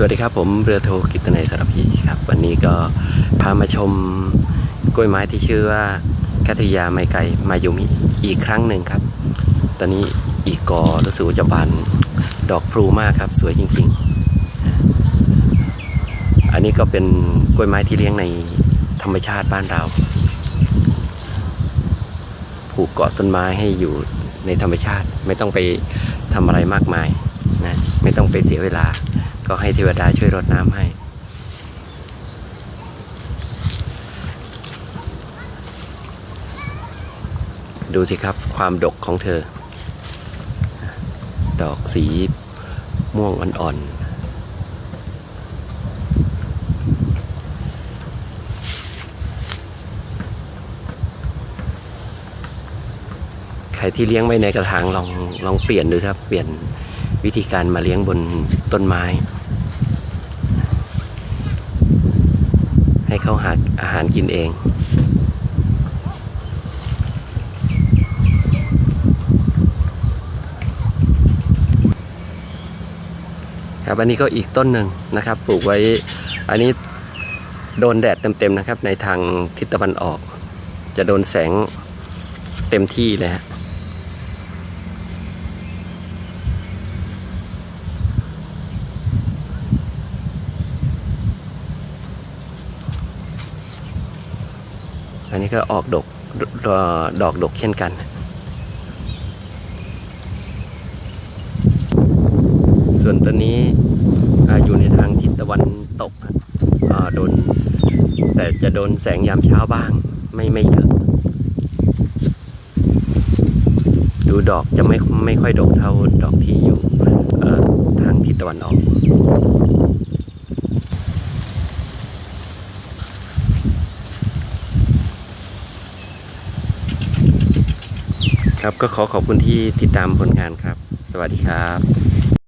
สวัสดีครับผมเรือโทกิตนัยสารพีครับ วันนี้ก็พามาชมกล้วยไม้ที่ชื่อว่าแคัตยาไมไกมายุมิอีกครั้งหนึ่งครับ ตอนนี้อีกกอรู้สึกว่าจะบานดอกพลูมากครับ สวยจริงๆ อันนี้ก็เป็นกล้วยไม้ที่เลี้ยงในธรรมชาติบ้านเรา ผูกเกาะต้นไม้ให้อยู่ในธรรมชาติ ไม่ต้องไปทำอะไรมากมายนะไม่ต้องไปเสียเวลา ก็ให้เทวดาช่วยรดน้ำให้ ดูสิครับความดกของเธอ ดอกสีม่วงอ่อนๆใครที่เลี้ยงไว้ในกระถางลองลองเปลี่ยนดูครับ เปลี่ยนวิธีการมาเลี้ยงบนต้นไม้ ให้เขาหาอาหารกินเอง ครับอันนี้ก็อีกต้นหนึ่งนะครับ ปลูกไว้อันนี้โดนแดดเต็มๆนะครับ ในทางทิศตะวันออก จะโดนแสงเต็มที่เลยฮะ อันนี้ก็ออกดกดดอกดกเช่นกัน ส่วนตัวนี้ออยู่ในทางทิศตะวันตกโดนแต่จะโดนแสงยามเช้าบ้าง ไม่ไม่เยอะ ดูดอกจะไม่ไม่ค่อยดกเท่าดอกที่อยู่ทางทิศตะวันออก ครับก็ขอขอบคุณที่ติดตามผลงานครับ สวัสดีครับ